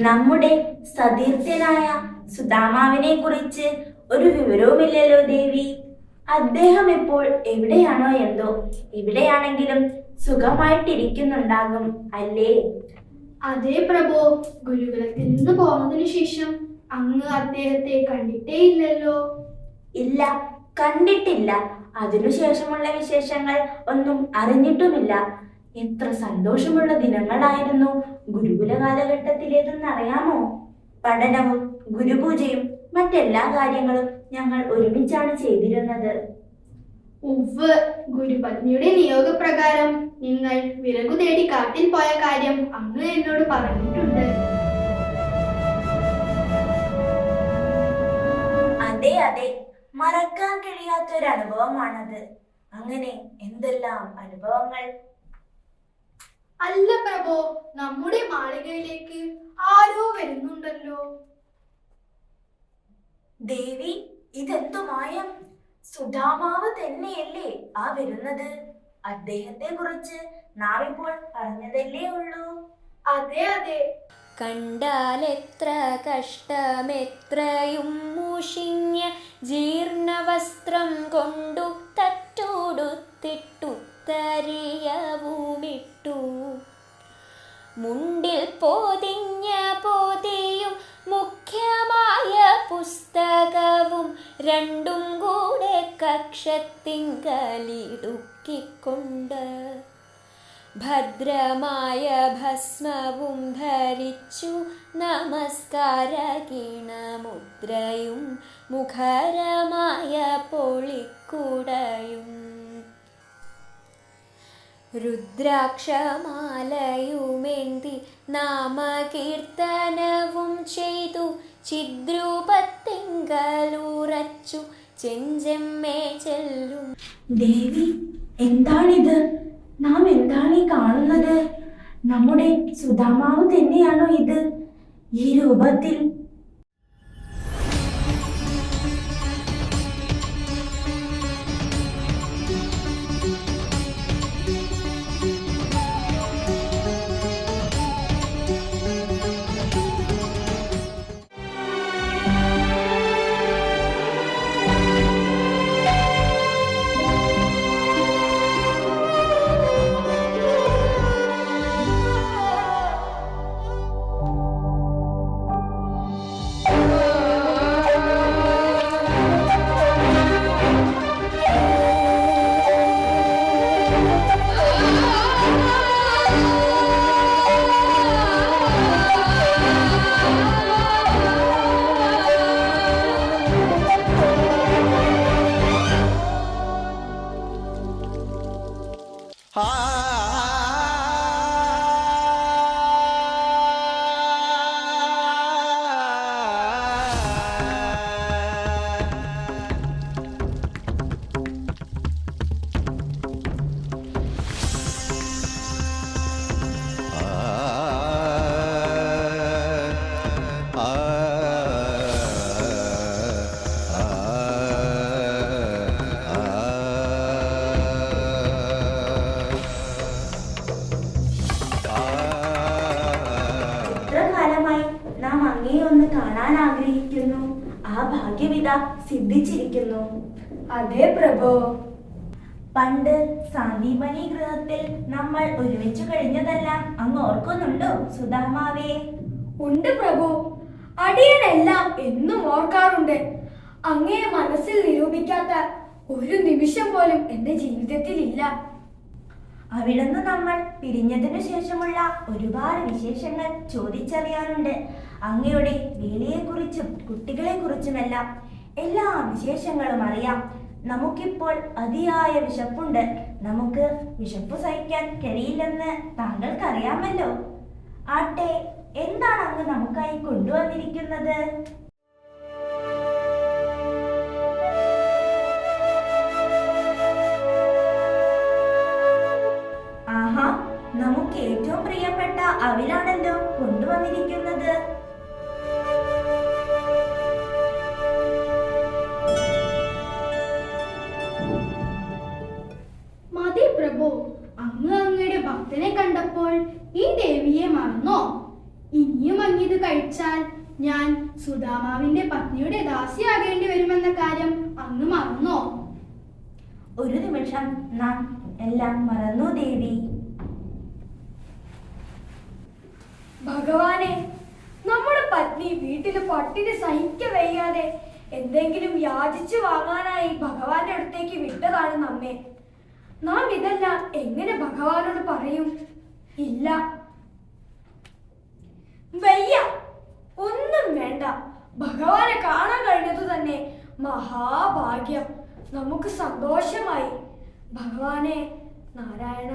നമ്മുടെ സതീർത്ഥ്യനായ സുദാമാവിനെ കുറിച്ച് ഒരു വിവരവുമില്ലല്ലോ ദേവി. അദ്ദേഹം ഇപ്പോൾ എവിടെയാണോ എന്തോ എവിടെയാണെങ്കിലും സുഖമായിട്ടിരിക്കുന്നുണ്ടാകും അല്ലേ? അതേ പ്രഭോ ഗുരുകുലത്തിൽ നിന്ന് പോന്നതിനു ശേഷം അങ്ങ് അദ്ദേഹത്തെ കണ്ടിട്ടേ ഇല്ലല്ലോ ഇല്ല കണ്ടിട്ടില്ല. അതിനുശേഷമുള്ള വിശേഷങ്ങൾ ഒന്നും അറിഞ്ഞിട്ടുമില്ല. എത്ര സന്തോഷമുള്ള ദിനങ്ങളായിരുന്നു. ഗുരുകുല കാലഘട്ടത്തിലേതെന്ന് അറിയാമോ? പഠനവും ഗുരുപൂജയും മറ്റെല്ലാ കാര്യങ്ങളും ഞങ്ങൾ ഒരുമിച്ചാണ് ചെയ്തിരുന്നത്. ഉവ് ഗുരുപത്നിയുടെ നിയോഗപ്രകാരം നിങ്ങൾ വിറകു തേടി കാട്ടിൽ പോയ കാര്യം അങ്ങ് എന്നോട് പറഞ്ഞിട്ടുണ്ട്. അതെ മറക്കാൻ കഴിയാത്ത ഒരു അനുഭവമാണത് അങ്ങനെ എന്തെല്ലാം അനുഭവങ്ങൾ? അല്ല പ്രഭോ നമ്മുടെ മാളികയിലേക്ക് ആരോ വരുന്നുണ്ടല്ലോ. ദേവി ഇതെന്തു മായം? സുധാമാവ് തന്നെയല്ലേ ആ വരുന്നത്? അദ്ദേഹത്തെ കുറിച്ച് നാം ഇപ്പോൾ പറഞ്ഞതല്ലേ ഉള്ളൂ. അതെ അതെ. കണ്ടാലെത്ര കഷ്ടമെത്രയും മൂഷിഞ്ഞ ജീർണവസ്ത്രം കൊണ്ടു തറ്റോടുത്തിട്ടുത്തരിയവുമിട്ടു മുണ്ടിൽ പൊതിഞ്ഞ പൊതിയും മുഖ്യമായ പുസ്തകവും രണ്ടും കൂടെ കക്ഷത്തിങ്കലിടുക്കിക്കൊണ്ട് ഭദ്രമായ ഭസ്മവും ധരിച്ചു നമസ്കാര കിണമുദ്രയും മുഖരമായ പൊളിക്കുടയും. രുദ്രാക്ഷമാലയുമേന്തി നാമകീർത്തനവും ചെയ്തു ചിദ്രൂപത്തിങ്കലുറച്ചു ചെഞ്ചെമ്മേ ചെല്ലും. ദേവി എന്താണിത്? നാം എന്താണ് ഈ കാണുന്നത്? നമ്മുടെ സുധാമാവ് തന്നെയാണോ ഇത്? ഈ രൂപത്തിൽ അങ്ങയെ ഒന്ന് കാണാൻ ആഗ്രഹിക്കുന്നു. ആ ഭാഗ്യവിത സിദ്ധിച്ചിരിക്കുന്നു. അതെ പ്രഭോ. പണ്ട് സാന്ദീപനി ഗൃഹത്തിൽ നമ്മൾ ഒരുമിച്ചു കഴിഞ്ഞതെല്ലാം അങ്ങ് ഓർക്കുന്നുണ്ടോ സുധാമാവേ? ഉണ്ട് പ്രഭു. അടിയനെല്ലാം എന്നും ഓർക്കാറുണ്ട്. അങ്ങയെ മനസ്സിൽ നിരൂപിക്കാത്ത ഒരു നിമിഷം പോലും എന്റെ ജീവിതത്തിൽ ഇല്ല അവിടുന്ന് നമ്മൾ പിരിഞ്ഞതിനു ശേഷമുള്ള ഒരുപാട് വിശേഷങ്ങൾ ചോദിച്ചറിയാനുണ്ട്. അങ്ങയുടെ വേലയെക്കുറിച്ചും കുട്ടികളെക്കുറിച്ചുമെല്ലാം എല്ലാ വിശേഷങ്ങളും അറിയാം. നമുക്കിപ്പോൾ അതിയായ വിശപ്പുണ്ട്. നമുക്ക് വിശപ്പ് സഹിക്കാൻ കഴിയില്ലെന്ന് താങ്കൾക്കറിയാമല്ലോ. ആട്ടെ എന്താണ് അങ്ങ് നമുക്കായി കൊണ്ടുവന്നിരിക്കുന്നത്? അവിലാണല്ലോ കൊണ്ടുവന്നിരിക്കുന്നത്. മതി പ്രഭു. അങ്ങ് അങ്ങയുടെ ഭക്തനെ കണ്ടപ്പോൾ ഈ ദേവിയെ മറന്നോ? ഇനിയും അങ്ങിത് കഴിച്ചാൽ ഞാൻ സുദാമാവിന്റെ പത്നിയുടെ ദാസിയാകേണ്ടി വരുമെന്ന കാര്യം അങ്ങ് മറന്നോ? ഒരു നിമിഷം നാം എല്ലാം മറന്നു ദേവി. ഭഗവാനെ നമ്മുടെ പത്നി വീട്ടിൽ പട്ടിണി സഹിക്ക വയ്യാതെ എന്തെങ്കിലും യാചിച്ചു വാങ്ങാനായി ഭഗവാന്റെ അടുത്തേക്ക് വിട്ടതാണ് നമ്മെ. നാം ഇതെല്ലാം എങ്ങനെ ഭഗവാനോട് പറയും? ഇല്ല. വയ്യ. ഒന്നും വേണ്ട. ഭഗവാനെ കാണാൻ കഴിഞ്ഞത് തന്നെ മഹാഭാഗ്യം. നമുക്ക് സന്തോഷമായി. ഭഗവാനെ നാരായണ.